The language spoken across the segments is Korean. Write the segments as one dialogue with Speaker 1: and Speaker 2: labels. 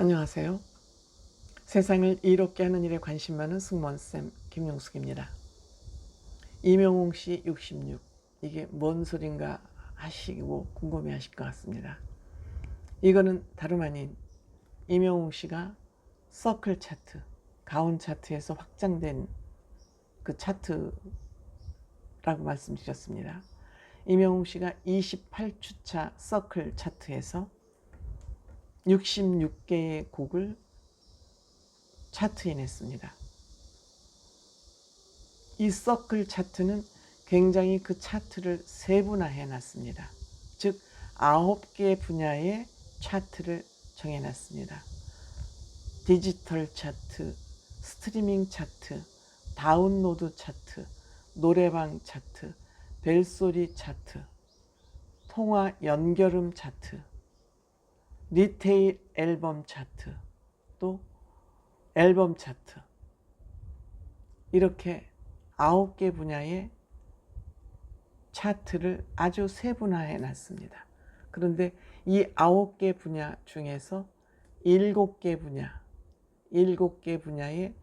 Speaker 1: 안녕하세요. 세상을 이롭게 하는 일에 관심 많은 승무원쌤 김용숙입니다. 이명웅 씨 66. 이게 뭔 소린가 하시고 궁금해 하실 것 같습니다. 이거는 다름 아닌 이명웅 씨가 서클 차트, 가온 차트에서 확장된 그 차트라고 말씀드렸습니다. 이명웅 씨가 28주차 서클 차트에서 66개의 곡을 차트인했습니다. 이 서클 차트는 굉장히 그 차트를 세분화해 놨습니다. 즉, 아홉 개 분야의 차트를 정해 놨습니다. 디지털 차트, 스트리밍 차트, 다운로드 차트, 노래방 차트, 벨소리 차트, 통화 연결음 차트, 리테일 앨범 차트, 또 앨범 차트. 이렇게 아홉 개 분야의 차트를 아주 세분화해 놨습니다. 그런데 이 아홉 개 분야 중에서 일곱 개 분야, 일곱 개 분야의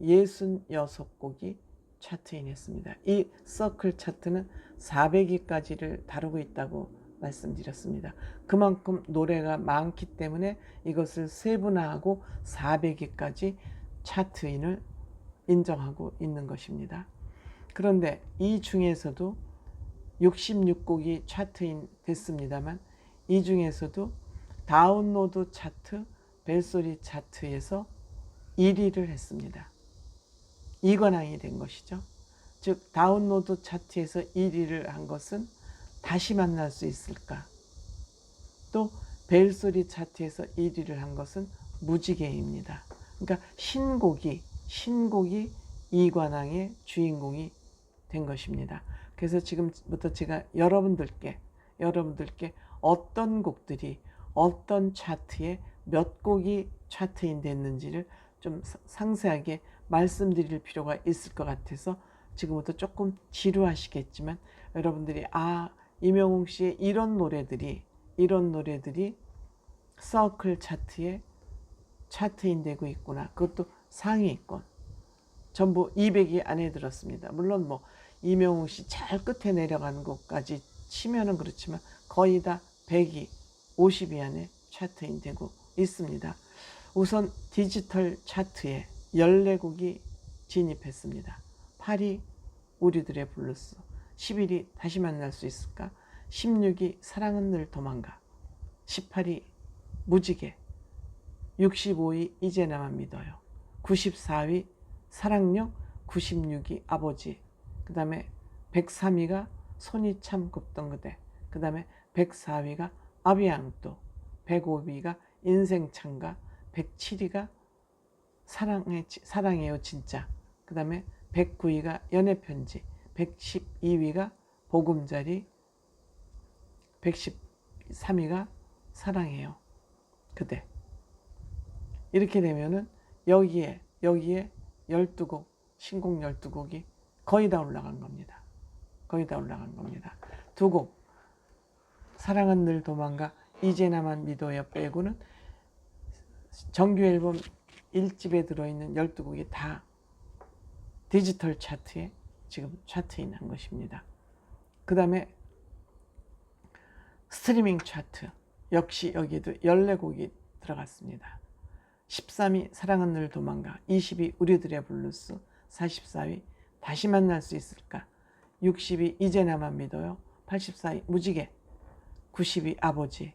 Speaker 1: 예순 여섯 곡이 차트인했습니다. 이 서클 차트는 400위까지를 다루고 있다고 말씀드렸습니다. 그만큼 노래가 많기 때문에 이것을 세분화하고 400위까지 차트인을 인정하고 있는 것입니다. 그런데 이 중에서도 66곡이 차트인 됐습니다만 이 중에서도 다운로드 차트, 벨소리 차트에서 1위를 했습니다. 이관왕이 된 것이죠. 즉 다운로드 차트에서 1위를 한 것은 다시 만날 수 있을까? 또 벨소리 차트에서 1위를 한 것은 무지개입니다. 그러니까 신곡이 신곡이 이관왕의 주인공이 된 것입니다. 그래서 지금부터 제가 여러분들께 여러분들께 어떤 곡들이 어떤 차트에 몇 곡이 차트인 됐는지를 좀 상세하게 말씀드릴 필요가 있을 것 같아서 지금부터 조금 지루하시겠지만 여러분들이 아 이명웅 씨의 이런 노래들이 이런 노래들이 서클 차트에 차트 인 되고 있구나. 그것도 상위권. 전부 200위 안에 들었습니다. 물론 뭐 이명웅 씨 잘 끝에 내려가는 것까지 치면은 그렇지만 거의 다 100위, 50위 안에 차트 인 되고 있습니다. 우선 디지털 차트에 14곡이 진입했습니다. 8위 우리들의 블루스, 11위 다시 만날 수 있을까? 16위 사랑은 늘 도망가, 18위 무지개, 65위 이제 나만 믿어요, 94위 사랑력, 96위 아버지, 그 다음에 103위가 손이 참 곱던 그대, 그 다음에 104위가 아비앙또, 105위가 인생 창가, 107위가 사랑해, 사랑해요 진짜, 그 다음에 109위가 연애 편지, 112위가 보금자리, 113위가 사랑해요 그대. 이렇게 되면은 여기에 여기에 12곡 신곡 12곡이 거의 다 올라간 겁니다. 거의 다 올라간 겁니다. 두 곡 사랑은 늘 도망가 이제 나만 믿어요 빼고는 정규 앨범 1집에 들어있는 12곡이 다 디지털 차트에 지금 차트인 한 것입니다. 그 다음에 스트리밍 차트 역시 여기에도 14곡이 들어갔습니다. 13위 사랑은 늘 도망가 20위 우리들의 블루스 44위 다시 만날 수 있을까 60위 이제 나만 믿어요 84위 무지개 90위 아버지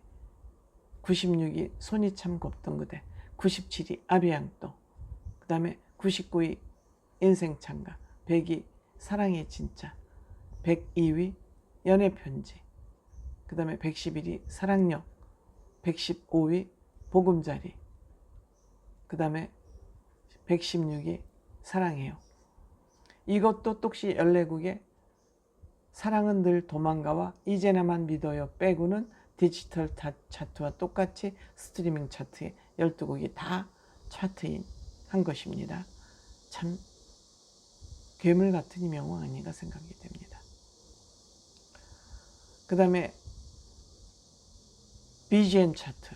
Speaker 1: 96위 손이 참 곱던 그대 97위 아비앙또 그 다음에 99위 인생 창가 100위 사랑의 진짜 102위 연애 편지 그 다음에 111위 사랑력 115위 보금자리 그 다음에 116위 사랑해요. 이것도 똑시 14곡에 사랑은 늘 도망가와 이제 나만 믿어요 빼고는 디지털 차트와 똑같이 스트리밍 차트에 12곡이 다 차트인 한 것입니다. 참 괴물 같은 이명호 아닌가 생각이 됩니다. 그 다음에 BGM 차트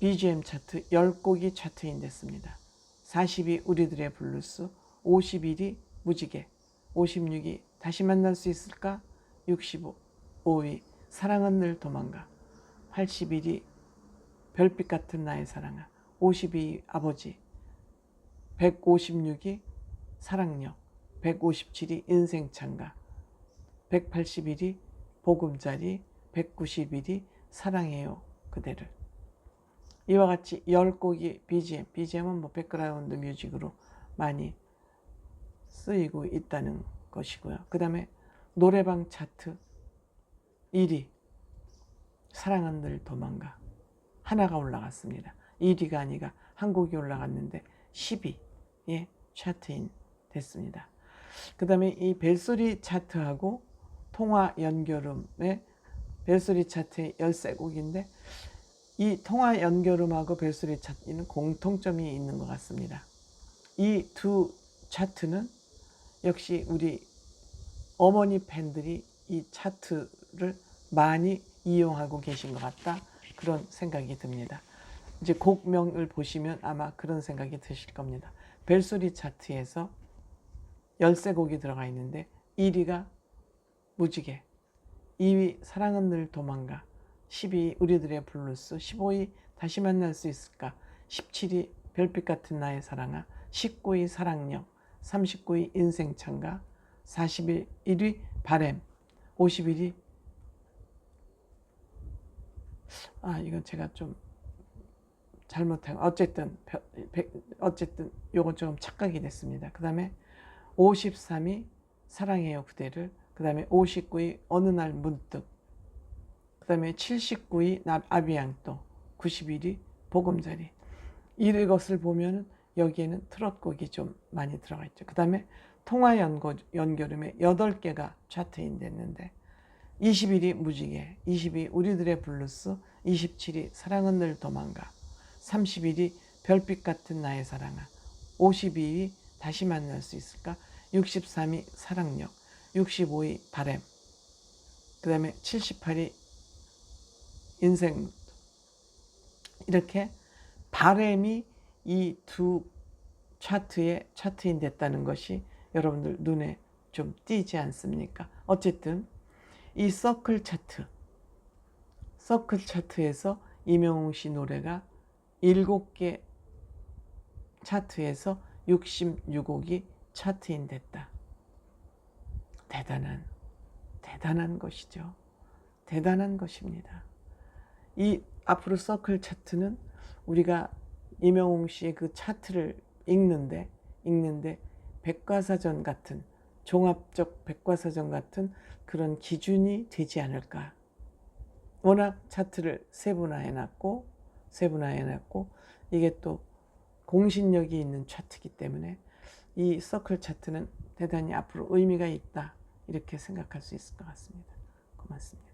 Speaker 1: BGM 차트 10곡이 차트인 됐습니다. 40위 우리들의 블루스, 51위 무지개, 56위 다시 만날 수 있을까? 65위 사랑은 늘 도망가, 81위 별빛 같은 나의 사랑아, 52위 아버지, 156위 사랑력, 157위 인생 창가, 181위 보금자리, 191위 사랑해요 그대를. 이와 같이 10곡이 BGM, BGM은 뭐 백그라운드 뮤직으로 많이 쓰이고 있다는 것이고요. 그 다음에 노래방 차트 1위 사랑은 늘 도망가 하나가 올라갔습니다. 1위가 아니가 한 곡이 올라갔는데 10위의 차트인 됐습니다. 그 다음에 이 벨소리 차트하고 통화 연결음의 벨소리 차트의 13곡인데 이 통화 연결음하고 벨소리 차트는 공통점이 있는 것 같습니다. 이 두 차트는 역시 우리 어머니 팬들이 이 차트를 많이 이용하고 계신 것 같다. 그런 생각이 듭니다. 이제 곡명을 보시면 아마 그런 생각이 드실 겁니다. 벨소리 차트에서 13곡이 들어가 있는데 1위가 무지개, 2위 사랑은 늘 도망가, 10위 우리들의 블루스, 15위 다시 만날 수 있을까, 17위 별빛 같은 나의 사랑아, 19위 사랑력, 39위 인생 창가, 41위 바램, 51위 아 이건 제가 좀 잘못한 어쨌든 어쨌든 요건 조금 착각이 됐습니다. 그 다음에 53위 사랑해요 그대를. 그 다음에 59위 어느 날 문득. 그 다음에 79위 아비앙또. 91위 보금자리. 이것을 보면 여기에는 트롯곡이 좀 많이 들어가 있죠. 그 다음에 통화 연거, 연결음에 8개가 차트인 됐는데 21위 무지개, 22위 우리들의 블루스, 27위 사랑은 늘 도망가, 31위 별빛 같은 나의 사랑아, 52위 다시 만날 수 있을까, 63위 사랑력, 65위 바램, 그 다음에 78위 인생 이렇게 바램이 이 두 차트의 차트인 됐다는 것이 여러분들 눈에 좀 띄지 않습니까? 어쨌든 이 서클 차트, 서클 차트에서 이명웅 씨 노래가 7개 차트에서 66곡이 차트인 됐다. 대단한, 대단한 것이죠. 대단한 것입니다. 이 앞으로 서클 차트는 우리가 이명웅 씨의 그 차트를 읽는데, 읽는데 백과사전 같은 종합적 백과사전 같은 그런 기준이 되지 않을까. 워낙 차트를 세분화해 놨고 세분화해 놨고 이게 또 공신력이 있는 차트이기 때문에 이 서클 차트는 대단히 앞으로 의미가 있다 이렇게 생각할 수 있을 것 같습니다. 고맙습니다.